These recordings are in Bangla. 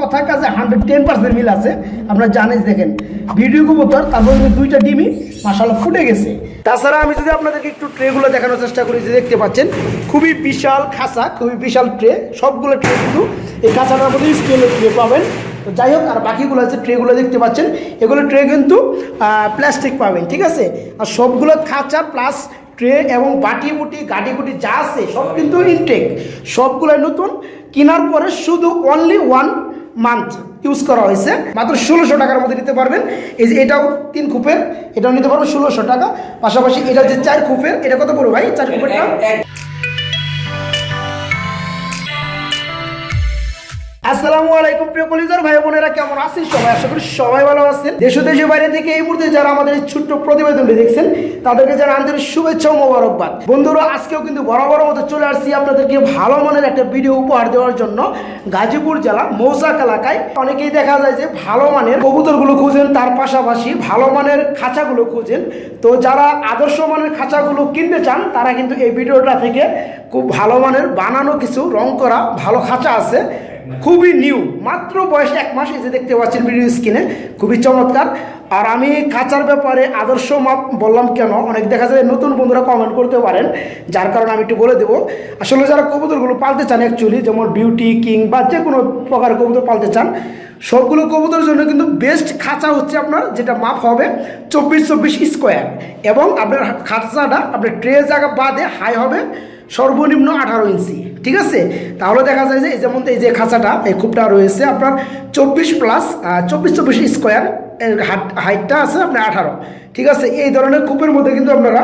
কথা কাজে হান্ড্রেড টেন পার্সেন্ট মিল আছে আপনারা জানেন দেখেন, ভিডিও কবুতর, তারপর দুইটা ডিমই মাসাল্লাহ ফুটে গেছে। তাছাড়া আমি যদি আপনাদেরকে একটু ট্রেগুলো দেখানোর চেষ্টা করি, যে দেখতে পাচ্ছেন, খুবই বিশাল খাঁচা, খুবই বিশাল ট্রে সবগুলো ট্রে কিন্তু এই খাঁচাটার মধ্যে স্টিলের ট্রে পাবেন। তো যাই হোক, আর বাকিগুলো আছে ট্রেগুলো দেখতে পাচ্ছেন, এগুলো ট্রে কিন্তু প্লাস্টিক পাবেন, ঠিক আছে? আর সবগুলো খাঁচা প্লাস ট্রে এবং বাটি বুটি গাটি গুটি যা আছে, সব কিন্তু ইনটেক সবগুলো নতুন, কেনার পরে শুধু অনলি ওয়ান মান্থ ইউজ করা হয়েছে। মাত্র ষোলোশো টাকার মধ্যে নিতে পারবেন। এই যে এটাও তিন খুপের এটাও নিতে পারবেন ষোলোশো টাকা। পাশাপাশি এটা যে চার খুপের এটা কত পড়বে ভাই? চার খুপেরটা? আসসালামু আলাইকুম প্রিয় কলিজার ভাই বোনেরা, কেমন আছেন? সবাই আশা করি সবাই ভালো আছেন। দেশ দেশের বাইরে থেকে এই মুহূর্তে যারা আমাদের এই ছোট্ট প্রতিবেদনটি দেখছেন, তাদেরকে যারা আন্তরিক শুভেচ্ছা ও মোবারকবাদ। বন্ধুরা, আজকেও কিন্তু বরাবর মতো চলে আসছি আপনাদেরকে ভালো মানের একটা ভিডিও উপহার দেওয়ার জন্য গাজীপুর জেলা মৌসাক এলাকায়। অনেকেই দেখা যায় যে ভালো মানের কবুতরগুলো খুঁজেন, তার পাশাপাশি ভালো মানের খাঁচাগুলো খুঁজেন। তো যারা আদর্শ মানের খাঁচাগুলো কিনতে চান, তারা কিন্তু এই ভিডিওটা থেকে খুব ভালো মানের বানানো কিছু রং করা ভালো খাঁচা আছে। খুবই নিউ মাত্র বয়স এক মাস এই যে দেখতে পাচ্ছেন ভিডিও স্ক্রিনে খুবই চমৎকার। আর আমি খাঁচার ব্যাপারে আদর্শ মাপ বললাম কেন? অনেক দেখা যায় নতুন বন্ধুরা কমেন্ট করতে পারেন, যার কারণে আমি একটু বলে দেবো। আসলে যারা কবুতরগুলো পালতে চান অ্যাকচুয়ালি যেমন বিউটি কিং বা যে কোনো প্রকার কবুতর পালতে চান সবগুলো কবুতরের জন্য কিন্তু বেস্ট খাঁচা হচ্ছে আপনার, যেটা মাপ হবে চব্বিশ চব্বিশ স্কোয়ার এবং আপনার খাঁচাটা আপনার ট্রে জায়গা বাদে হাই হবে সর্বনিম্ন আঠারো ইঞ্চি। ঠিক আছে? তাহলে দেখা যায় যে এই যেমন এই যে খাঁচাটা, এই খুবটা রয়েছে আপনার চব্বিশ প্লাস চব্বিশ চব্বিশ স্কোয়ার হাইটটা আছে আপনার আঠারো। ঠিক আছে? এই ধরনের কূপের মধ্যে কিন্তু আপনারা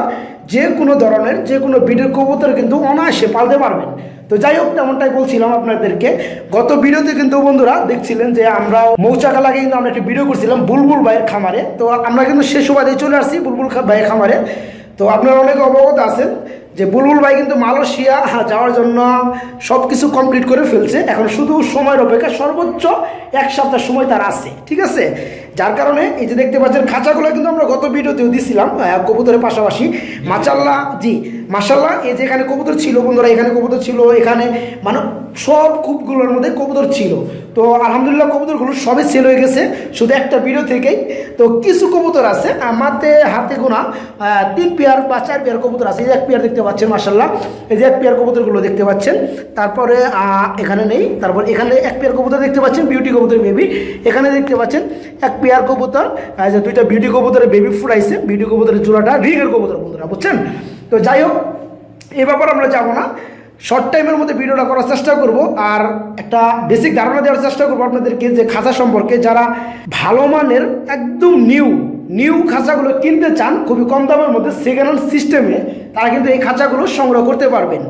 যে কোনো ধরনের যে কোনো বিডের কবুতর কিন্তু অনায়াসে পালতে পারবেন। তো যাই হোক, তেমনটাই বলছিলাম আপনাদেরকে। গত ভিডিওতে কিন্তু বন্ধুরা দেখছিলেন যে আমরা মৌচাকা লাগে কিন্তু আমরা একটা ভিডিও করছিলাম বুলবুল ভাইয়ের খামারে। তো আমরা কিন্তু সে সুবাদে চলে আসছি বুলবুল ভাইয়ের খামারে। তো আপনারা অনেক অবগত আছেন যে বুলবুল ভাই কিন্তু মালয়েশিয়া যাওয়ার জন্য সব কিছু কমপ্লিট করে ফেলছে। এখন শুধু সময়ের অপেক্ষা সর্বোচ্চ এক সপ্তাহ সময় তার আছে, ঠিক আছে? যার কারণে এই যে দেখতে পাচ্ছেন খাঁচাগুলো কিন্তু আমরা গত ভিডিওতেও দিছিলাম কবুতরের পাশাপাশি। মাচাল্লাহ জি মাসাল্লাহ এই যে এখানে কবুতর ছিল বন্ধুরা, এখানে কবুতর ছিল, এখানে মানে সব কূপগুলোর মধ্যে কবুতর ছিল। তো আলহামদুলিল্লাহ কবুতরগুলো সবই সেল হয়ে গেছে, শুধু একটা ভিডিও থেকেই। তো কিছু কবুতর আছে আমাতে হাতে গোনা তিন পেয়ার বা চার পেয়ার কবুতর আছে। এই যে এক পেয়ার দেখতে পাচ্ছেন মাসাল্লাহ এই যে এক পেয়ার কবুতরগুলো দেখতে পাচ্ছেন। তারপরে এখানে নেই, তারপর এখানে এক পেয়ার কবুতর দেখতে পাচ্ছেন বিউটি কবুতর বেবি এখানে দেখতে পাচ্ছেন এক পেয়ার কবুতর যে দুইটা বিউটি কবুতরের বেবি ফুটাইছে বিউটি কবুতরের জোড়াটা রিগের কবুতর বন্ধুরা, বুঝছেন? তো যাই হোক এ ব্যাপারে আমরা যাব না। শর্ট টাইমের মধ্যে ভিডিওটা করার চেষ্টা করব, আর একটা বেসিক ধারণা দেওয়ার চেষ্টা করব আপনাদেরকে যে খাঁচা সম্পর্কে। যারা ভালো মানের, একদম নিউ নিউ খাঁচাগুলো কিনতে চান, খুবই কম দামের মধ্যে সেকেন্ড হ্যান্ড সিস্টেমে তারা কিন্তু এই খাঁচাগুলো সংগ্রহ করতে পারবেন।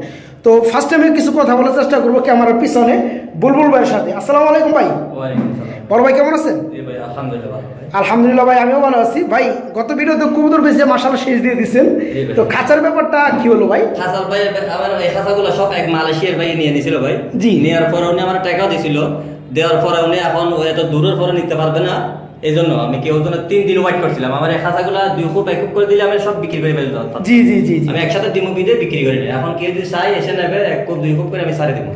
তো ফার্স্ট টাইমে কিছু কথা বলার চেষ্টা করব ক্যামেরার পিছনে বুলবুল ভাইয়ের সাথে। আসসালামু আলাইকুম ভাই। বড় ভাই কেমন আছেন? আলহামদুলিল্লাহ ভাই। আমিও ভালো আছি। ভাই গত ভিডিওতে কবুতর বেশি মাসালা শেষ দিয়ে দিচ্ছেন তো খাঁচার ব্যাপারটা কি হলো ভাই? খাঁচার ভাই আমার এই খাতাগুলো সব এক মালয়েশিয়ার ভাই নিয়ে নিছিল ভাই। জি। নেওয়ার পরে উনি আমার টাকাও দিছিল। দেওয়ার পরে উনি এখন এত দূরের পরে নিতে পারবে না। এই জন্য আমি কি ওর জন্য তিন দিন ওয়েট করছিলাম? আমার এই খাতাগুলো দুই খুব এক খুব করে দিলে আমি সব বিক্রি করে ফেলতাম। জি জি জি আমি একসাথে দিমু বিদে বিক্রি করে নিই এখন কেউ যদি চাই এসে নেবে এক খুব দুই খুব করে আমি সারে দিব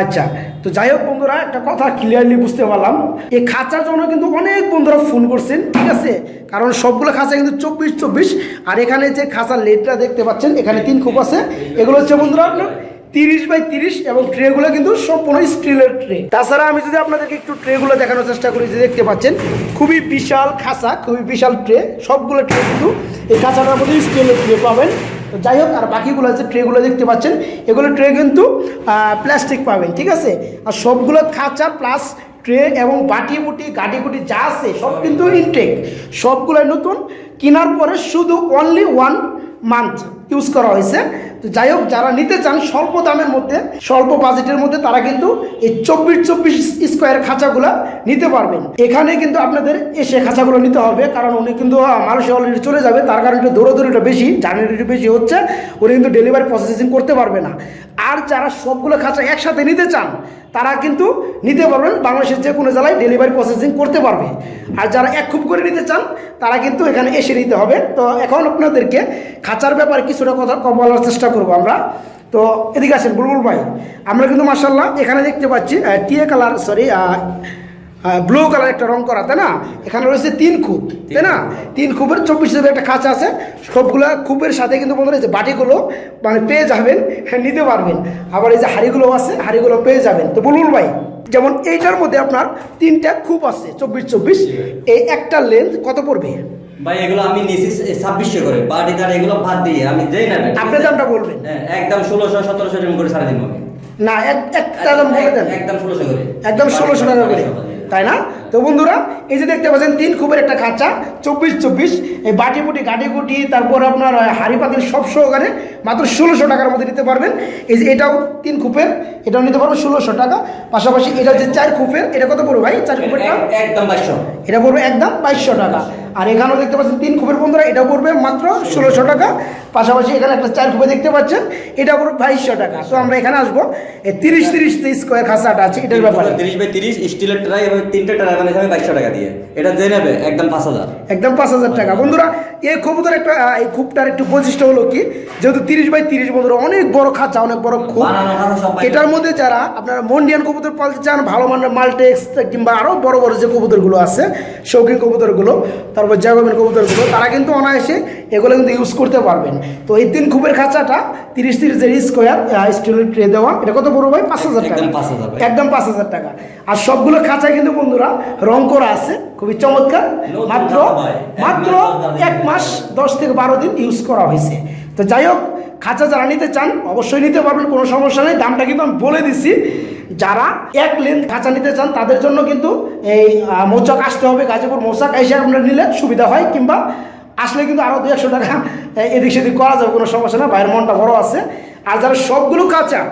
আচ্ছা তো যাই হোক বন্ধুরা একটা কথা ক্লিয়ারলি বুঝতে পারলাম। এই খাঁচার জন্য কিন্তু অনেক বন্ধুরা ফোন করছেন ঠিক আছে? কারণ সবগুলো খাঁচা কিন্তু চব্বিশ চব্বিশ। আর এখানে যে খাঁচার লেটটা দেখতে পাচ্ছেন এখানে তিন খুপ আছে। এগুলো হচ্ছে বন্ধুরা আপনার তিরিশ বাই তিরিশ এবং ট্রেগুলো কিন্তু সম্পূর্ণ স্টিলের ট্রে তাছাড়া আমি যদি আপনাদেরকে একটু ট্রেগুলো দেখানোর চেষ্টা করি যে দেখতে পাচ্ছেন, খুবই বিশাল খাঁচা, খুবই বিশাল ট্রে সবগুলো ট্রে কিন্তু এই খাঁচাটার মধ্যে স্টিলের ট্রে পাবেন। যাই হোক, আর বাকিগুলো যে ট্রেগুলো দেখতে পাচ্ছেন, এগুলো ট্রে কিন্তু প্লাস্টিক পাবেন, ঠিক আছে? আর সবগুলো খাঁচা প্লাস ট্রে এবং বাটি বুটি গাটি গুটি যা আছে, সব কিন্তু ইনটেক সবগুলোই নতুন, কেনার পরে শুধু অনলি ওয়ান মান্থ ইউজ করা হয়েছে। তো যাই হোক, যারা নিতে চান স্বল্প দামের মধ্যে, স্বল্প বাজেটের মধ্যে, তারা কিন্তু এই চব্বিশ চব্বিশ স্কোয়ার খাঁচাগুলো নিতে পারবেন। এখানে কিন্তু আপনাদের এসে খাঁচাগুলো নিতে হবে, কারণ উনি কিন্তু মানুষে অলরেডি চলে যাবে। তার কারণে একটু দৌড়াদৌড়িটা বেশি, জার্নিটা বেশি হচ্ছে। উনি কিন্তু ডেলিভারি প্রসেসিং করতে পারবে না। আর যারা সবগুলো খাঁচা একসাথে নিতে চান তারা কিন্তু নিতে পারবেন, বাংলাদেশের যে কোনো জেলায় ডেলিভারি প্রসেসিং করতে পারবে। আর যারা এক খুব করে নিতে চান, তারা কিন্তু এখানে এসে নিতে হবে। তো এখন আপনাদেরকে খাঁচার ব্যাপারে কিছুটা কথা বলার চেষ্টা করব আমরা। তো এদিকে আসেন, বুলবুল ভাই, আমরা কিন্তু মার্শাল্লাহ এখানে দেখতে পাচ্ছি টিএ কালার সরি ব্লু কালার একটা রং করা তাই না? এখানে রয়েছে তিন খুব তাই না? তিন খুবের চব্বিশ জিবি একটা খাঁচা আছে। সবগুলো খুবের সাথে কিন্তু বন্ধুরা এই যে বাটিগুলো মানে পেয়ে যাবেন হ্যাঁ, নিতে পারবেন। আবার এই যে হাড়িগুলো আছে হাড়িগুলো পেয়ে যাবেন। তো বলুন ভাই যেমন এইটার মধ্যে আপনার তিনটা খুব আছে চব্বিশ চব্বিশ। এই একটা লেন্থ কত পড়বে? ভাই এগুলো আমি নিছি ছাব্বিশশো করে। বাড়ি দাঁড় এগুলো বাদ দিয়ে আমি যেই না আপনি দামটা বলবেন। হ্যাঁ একদম ষোলোশো সতেরোশো করে না একটা দাম বলে দেন। একদম ষোলোশো করে। একদম ষোলোশো টাকা করে। তাই না? তো বন্ধুরা এই যে দেখতে পাচ্ছেন তিন খুবের একটা খাঁচা চব্বিশ চব্বিশ। এই বাটি বুটি গাটি গুটি তারপর আপনার হাড়ি পাতিল সব সহকারে মাত্র ষোলোশো টাকার মধ্যে নিতে পারবেন। এই যে এটাও তিন খুপের এটাও নিতে পারবেন ষোলোশো টাকা। পাশাপাশি এটা যে চার খুপের এটা কত পড়বে ভাই? চার খুপের একদম বাইশশো। এটা পড়বে একদম বাইশশো টাকা। আর এখানেও দেখতে পাচ্ছেন তিন খুপের বন্ধুরা এটা পড়বে মাত্র ষোলোশো টাকা। পাশাপাশি এখানে একটা চার খুপে দেখতে পাচ্ছেন এটা পড়বে বাইশশো টাকা। তো আমরা এখানে আসব। এই তিরিশ তিরিশ স্কোয়ার খাঁচাটা আছে এটার ব্যাপারে। তিরিশ বাই তিরিশ স্টিলের ট্রাই এবং তিনটে ট্রাই বানিয়েছে আমি বাইশশো টাকা দিয়ে। এটা যে নেবে একদম পাঁচ হাজার। একদম পাঁচ হাজার টাকা। বন্ধুরা এই কবুতর একটা এই খুবটার একটু বৈশিষ্ট্য হলো কি যেহেতু তিরিশ বাই তিরিশ বন্ধুরা অনেক বড় খাঁচা অনেক বড় খুব। এটার মধ্যে যারা আপনার মন্ডিয়ান কবুতর পালতে চান ভালো মানের মাল্টেক্স কিংবা আরও বড় বড় যে কবুতরগুলো আছে শৌখিন কবুতরগুলো তারপর জ্যাগোবিন কবুতরগুলো তারা কিন্তু অনায়াসে এগুলো কিন্তু ইউজ করতে পারবেন। তো এই তিন খুবের খাঁচাটা তিরিশ তিরিশ যে স্কোয়ার স্টিলের ট্রে দেওয়া। এটা কত বড় ভাই? পাঁচ হাজার টাকা। একদম 5,000 একদম পাঁচ হাজার টাকা। আর সবগুলো খাঁচা কিন্তু বন্ধুরা রং করা আছে। খুবই চমৎকার। মাত্র মাত্র। এক মাস দশ থেকে বারো দিন ইউজ করা হয়েছে। তো যাই হোক খাঁচা যারা নিতে চান অবশ্যই নিতে পারবেন কোনো সমস্যা নেই। দামটা কিন্তু আমি বলে দিছি। যারা এক লেন খাঁচা নিতে চান, তাদের জন্য কিন্তু এই মৌচাক আসতে হবে। গাজীপুর মৌচাক এসে আপনারা নিলে সুবিধা হয়, কিংবা আসলে কিন্তু আরও দু একশো টাকা এদিক সেদিক করা যাবে, কোনো সমস্যা না ভাইয়ের মনটা বড় আছে। আর যারা সবগুলো কাঁচা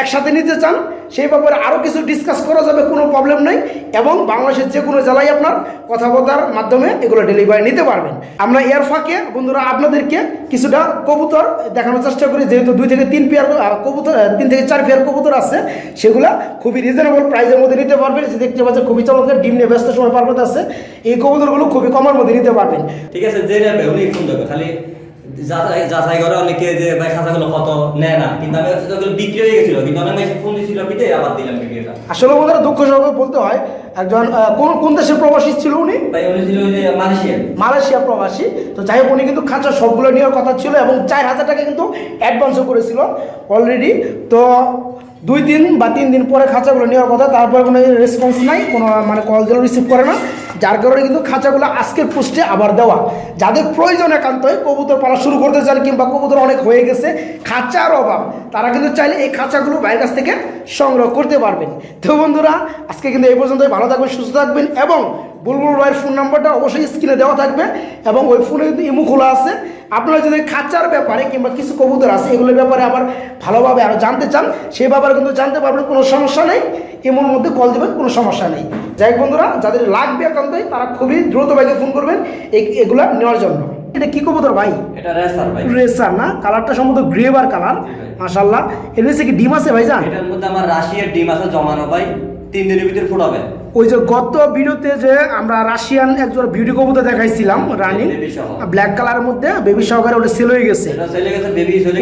একসাথে নিতে চান, সেই ব্যাপারে আরও কিছু ডিসকাস করা যাবে, কোনো প্রবলেম নেই। এবং বাংলাদেশের যে কোনো জেলায় আপনার কথাবার্তার মাধ্যমে এগুলো ডেলিভারি নিতে পারবেন। আমরা এর ফাঁকে, বন্ধুরা, আপনাদেরকে কিছুটা কবুতর দেখানোর চেষ্টা করি, যেহেতু দুই থেকে তিন পেয়ার কবুতর তিন থেকে চার পেয়ার কবুতর আছে, সেগুলা খুবই রিজনেবল প্রাইসের মধ্যে নিতে পারবেন। যে দেখতে পাচ্ছেন, খুবই চমৎকার, ডিম নিয়ে ব্যস্ত সময় পার্বত আছে। এই কবুতরগুলো খুবই কমের মধ্যে নিতে পারবেন। ঠিক আছে খালি যাচাই যাচাই করে অনেকে যে ভাই খাঁচাগুলো কত? নেয় না। কিন্তু আমি ওগুলো বিক্রি হয়ে গেছিল। কিন্তু অনেক ফোন দিছিল বিটে আবার দিলাম বিক্রিটা আসলে বন্ধুরা দুঃখ সহকারে বলতে হয় একজন কোন কোন দেশের প্রবাসী ছিল উনি? ভাই উনি ছিল যে মালয়েশিয়া মালয়েশিয়া প্রবাসী। তো যাই হোক উনি কিন্তু খাঁচা সবগুলো নেওয়ার কথা ছিল এবং চার হাজার টাকা কিন্তু অ্যাডভান্সও করেছিল অলরেডি তো দুই দিন বা তিন দিন পরে খাঁচাগুলো নেওয়ার কথা তারপরে কোনো রেসপন্স নাই কোনো মানে কল দিলেও রিসিভ করে না। যার কারণে কিন্তু খাঁচাগুলো আজকের পুষ্টে আবার দেওয়া। যাদের প্রয়োজন একান্তই কবুতর পালা শুরু করতে চান কিংবা কবুতর অনেক হয়ে গেছে, খাঁচার অভাব, তারা কিন্তু চাইলে এই খাঁচাগুলো বাইরের কাছ থেকে সংগ্রহ করতে পারবেন। তো বন্ধুরা, আজকে কিন্তু এই পর্যন্তই। ভালো থাকবেন, সুস্থ থাকবেন এবং বুলবুল ভাইয়ের ফোন নাম্বারটা অবশ্যই স্ক্রিনে দেওয়া থাকবে এবং ওই ফোনে কিন্তু ইমু খোলা আছে। আপনারা যদি খাঁচার ব্যাপারে কিংবা কিছু কবুতর আছে এগুলোর ব্যাপারে আবার ভালোভাবে আরও জানতে চান সেই ব্যাপারে কিন্তু জানতে পারবেন কোনো সমস্যা নেই। ইমুর মধ্যে কল দেবেন কোনো সমস্যা নেই। যাই হোক বন্ধুরা যাদের লাগবে একান্তই তারা খুবই দ্রুত ভাইকে ফোন করবেন এগুলা নেওয়ার জন্য। এটা কি কবুতর ভাই? এটা রেসার ভাই। রেসার না? কালারটা সম্ভবত গ্রেভার কালার। মাশাল্লাহ এর নিচে কি ডিম আছে ভাই জান এটার মধ্যে আমার রাশিয়ার ডিম আছে জমানো ভাই। তিন দিনের ভিতরে ফুটাবে। ওই যে গত ভিডিওতে যে আমরা রাশিয়ান একজন বিউটি কবুতর দেখাইছিলাম রানিং ব্ল্যাক কালারের মধ্যে বেবি সহকারে ওটা সেল হয়ে গেছে।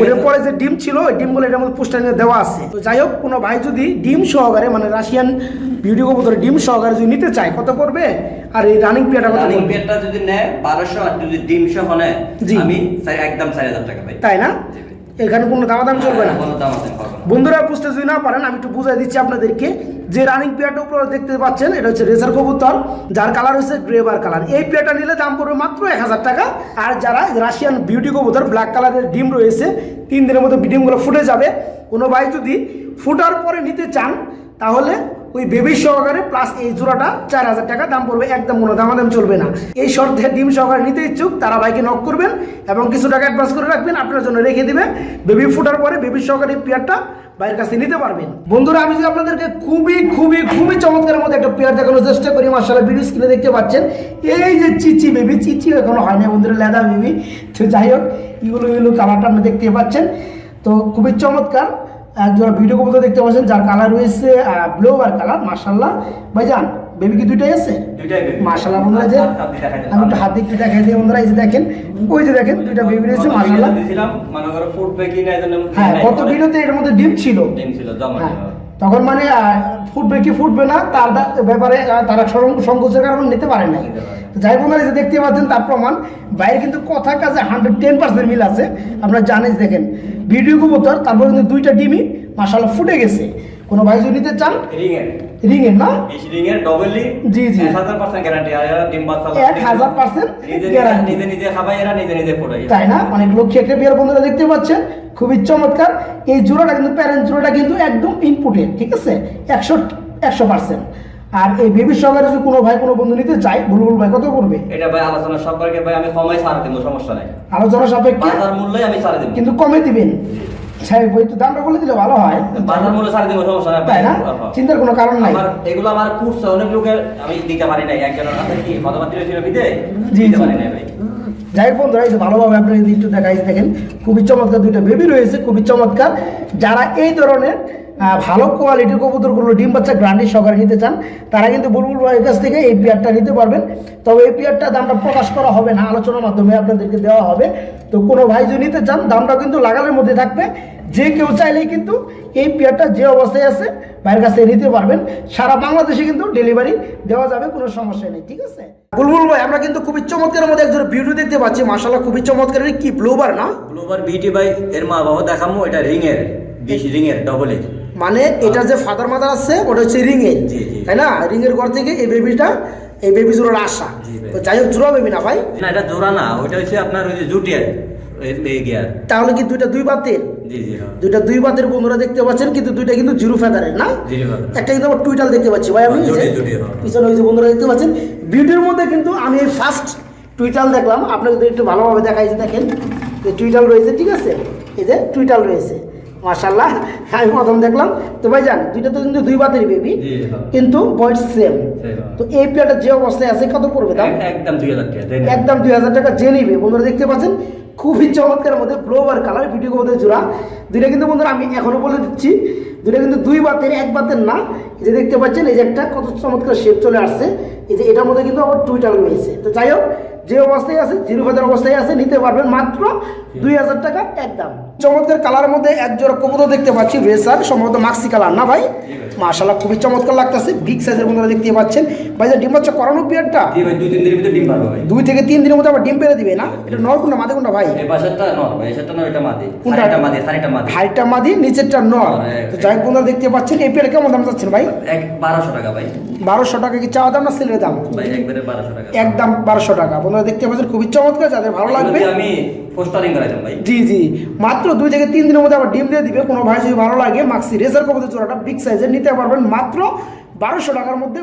ওটার পরে যে ডিম ছিল ওই ডিমগুলো এটার মধ্যে পোস্টার দেওয়া আছে। তো যাই হোক কোনো ভাই যদি ডিম সহকারে মানে রাশিয়ান বিউটি কবুতর ডিম সহকারে যদি নিতে চায় কত পড়বে? আর এই রানিং পিয়াটা কত রানিং পেটটা যদি নেয় বারোশো আর যদি ডিম সহ নেয়। আমি একদম চার হাজার টাকা ভাই। তাই না। এখানে কোনো দামাদাম চলবে না। বন্ধুরা বুঝতে যদি না পারেন আমি একটু বুঝাই দিচ্ছি আপনাদেরকে। যে রানিং পেয়ারটা উপরে দেখতে পাচ্ছেন এটা হচ্ছে রেসার কবুতর যার কালার হচ্ছে গ্রেভার কালার এই পেয়ারটা নিলে দাম পড়বে মাত্র এক হাজার টাকা। আর যারা রাশিয়ান বিউটি কবুতর ব্ল্যাক কালারের ডিম রয়েছে তিন দিনের মধ্যে ডিমগুলো ফুটে যাবে। কোনো ভাই যদি ফুটার পরে নিতে চান তাহলে ওই বেবি সহকারে প্লাস এই জোড়াটা চার হাজার টাকা দাম পড়বে একদম কোনো দামাদাম চলবে না। এই শর্তে ডিম সহকারে নিতে ইচ্ছুক, তারা ভাইকে নক করবেন এবং কিছু টাকা অ্যাডভান্স করে রাখবেন, আপনার জন্য রেখে দিবে। বেবি ফুটার পরে বেবি সহকারে পেয়ারটা বাইরের কাছে নিতে পারবেন। বন্ধুরা, আমি যদি আপনাদেরকে খুবই খুবই খুবই চমৎকারের মধ্যে একটা পেয়ার দেখানোর চেষ্টা করি মার্শাল ভিডিও স্ক্রিনে দেখতে পাচ্ছেন। এই যে চিচি বেবি চিচি এখনও হয় না বন্ধুরা লেদা বেবি তো যাই হোক ইগুলো ইগুলো কালারটা আপনি দেখতে পাচ্ছেন। তো খুবই চমৎকার। একজোড়া ভিডিও কবুতর দেখতে পাচ্ছেন যার কালার রয়েছে ব্লু আর কালার মার্শাল্লাহ ভাইজান বেবি কি দুইটাই আছে? মার্শাল্লাহ বন্ধুরা যে। আমি একটু হাত দিয়ে একটু দেখাই দিই বন্ধুরা এই যে দেখেন ওই যে দেখেন দুইটা বেবি রয়েছে মার্শাল্লাহ হ্যাঁ গত কত ভিডিওতে এর মধ্যে ডিম ছিল। ডিম ছিল জমা হ্যাঁ। তখন মানে ফুটবে কি ফুটবে না তার ব্যাপারে তারা সংকোচের কারণ নিতে পারে না যাই বন্ধুরা যে দেখতে পাচ্ছেন তার প্রমাণ বাইরে কিন্তু কথা কাজে হান্ড্রেড টেন পার্সেন্ট মিল আছে। আপনারা জানেন দেখেন ভিডিও কবুতর তারপর কিন্তু দুইটা ডিমই মাসাল্লাহ ফুটে গেছে। কোনো ভাই যদি নিতে চান রিং এর রিংয়ের না? বিশ রিং এর ডবলি জি, জি। এক হাজার পার্সেন্ট গ্যারান্টি আর ডিম বাচ্চা এক হাজার percent নিজে নিজে খাবাই এরা নিজে নিজে ফোটাই তাই না? অনেক লোক খেটে বিয়ার বন্ধুরা দেখতে পাচ্ছেন খুবই চমৎকার। এই জোড়াটা কিন্তু প্যারেন্ট জোড়াটা কিন্তু একদম ইনপুটেড ঠিক আছে? একশো একশো পার্সেন্ট আর এই বেবি সহকারে যদি কোনো ভাই কোনো বন্ধু নিতে চায় বুলবুল ভাই কত করবে? এটা ভাই আলোচনা সম্পর্কে ভাই আমি কমাই ছাড় দেবো সমস্যা নাই। আলোচনা সাপেক্ষে? বাজার মূল্যই আমি ছাড় দেবো। কিন্তু কমে দিবেন। সাহেব ওই তো দামটা বলে দিলে ভালো হয়। বাজার মূল্য ছাড় দেবো সমস্যা নাই। তাই না? হ্যাঁ। চিন্তার কোনো কারণ নাই। আমার এগুলো আমার কুটছে অনেক লোকের আমি দিতে পারি নাই। একজনের হাতে কি কথাবার্তা ছিল বিদে দিতে পারি নাই ভাই। যাই হোক বন্ধুরা এই ভালোভাবে একটু দেখাই দেখেন খুবই চমৎকার দুইটা বেবি রয়েছে খুবই চমৎকার। যারা এই ধরনের ভালো কোয়ালিটির কবুতরগুলো ডিম বাচ্চা গ্রান্ডি সহকারে নিতে চান, তারা কিন্তু বুলবুল ভাইয়ের কাছ থেকে এই পেয়ারটা নিতে পারবেন। তবে এই পেয়ারটা দামটা প্রকাশ করা হবে না, আলোচনার মাধ্যমে আপনাদেরকে দেওয়া হবে। তো কোনো ভাই যদি নিতে চান, দামটা কিন্তু লাগালের মধ্যে থাকবে। যে কেউ চাইলেই কিন্তু এই পেয়ারটা যে অবস্থায় আছে, ভাইয়ের কাছে নিতে পারবেন। সারা বাংলাদেশে কিন্তু ডেলিভারি দেওয়া যাবে, কোনো সমস্যা নেই, ঠিক আছে? বুলবুল ভাই, আমরা কিন্তু খুবই চমৎকার মধ্যে একজন ভিডিও দেখতে পাচ্ছি মাশাল্লাহ খুবই চমৎকার কি ব্লুবার না? ব্লুবার বিটি ভাই এর মা বাবা দেখামো, এটা রিং এর বিশ রিং এর ডবল এর মানে এটা যে ফাদার মাদার আছে ওটা হচ্ছে রিং এর জি, জি। তাই না? রিং এর ঘর থেকে এই বেবিটা এই বেবি জোড়ার আশা। তো যাই হোক জোড়া বেবি না ভাই। না এটা জোড়া না ওইটা হচ্ছে আপনার ওই যে জুটিয়ার তাহলে কি দুইটা দুই বাতের হ্যাঁ। দুইটা দুই বাতের বন্ধুরা দেখতে পাচ্ছেন কিন্তু দুইটা কিন্তু জিরো ফেদারের না? একটা কিন্তু আবার টুইটাল দেখতে পাচ্ছি ভাই আমি হ্যাঁ, জুটি, হ্যাঁ। পিছনে ওই যে বন্ধুরা দেখতে পাচ্ছেন ভিডিওর মধ্যে কিন্তু আমি এই ফার্স্ট টুইটাল দেখলাম আপনাকে যদি একটু ভালোভাবে দেখাই দেখেন যে টুইটাল রয়েছে ঠিক আছে? এই যে টুইটাল রয়েছে। মাশাল্লাহ আমি প্রথম দেখলাম। তো ভাই জান দুইটা তো কিন্তু দুই বাতের বেবি হ্যাঁ। কিন্তু বয়স সেম Same, তো এই প্লেয়ারটা যে অবস্থায় আছে কত পড়বে দাম একদম দুই হাজার টাকা একদম দুই হাজার টাকা যে নিবে। বন্ধুরা দেখতে পাচ্ছেন খুবই চমৎকার মধ্যে ব্লোবার কালার ভিডিও মধ্যে জোড়া। দুইটা কিন্তু বন্ধুরা আমি এখনও বলে দিচ্ছি দুইটা কিন্তু দুই বাতের এক বাতের না। এই যে দেখতে পাচ্ছেন এই যে একটা কত চমৎকার শেপ চলে আসছে। এই যে এটার মধ্যে কিন্তু আবার টুইটার রয়েছে। তো যাই হোক যে অবস্থায় আছে জিরো বাজার অবস্থায় আছে নিতে পারবেন মাত্র দুই হাজার টাকা একদম চমৎকার কালারের মধ্যে এক জোড়া কবুতর দেখতে পাচ্ছি রেসার সম্ভবত মাক্সি কালার না ভাই? মাশাল্লাহ খুবই চমৎকার লাগতেছে বিগ সাইজের বন্ধুরা দেখতে পাচ্ছেন। ভাই যে ডিম বাচ্চা করানো ভাই দুই তিন দিনের ভিতরে ডিম পারব ভাই। দুই থেকে তিন দিনের মধ্যে আবার ডিম পেরে দিবে না? এটা নর কোনটা মাদে কোনটা ভাই? এই পাশেরটা নর ভাই এসেরটা নর এটা মাদি। কোনটা? সারিটা মাদি সারিটা মাদি। হাইটটা মাদি নিচেরটা নর। তো যাই বন্ধুরা দেখতে পাচ্ছেন এই পেয়ার কেমন দাম চাচ্ছেন ভাই? এক বারোশো টাকা ভাই। বারোশো টাকা কি চাওয়া দাম না সেলের দাম? ভাই একবারে বারোশো টাকা। একদম বারোশো টাকা। বন্ধুরা দেখতে পাচ্ছেন খুবই চমৎকার যাদের ভালো লাগবে। আমি পোস্টারিং করাইতাম ভাই। জি জি। মাত্র দুই থেকে তিন দিনের মধ্যে আবার ডিম দিয়ে দিবে। কোনো ভাই যদি ভালো লাগে মাক্সি রেজার কবুতর জোড়াটা বিগ সাইজের নিতে পারবেন। মাত্র বারোশো টাকার মধ্যে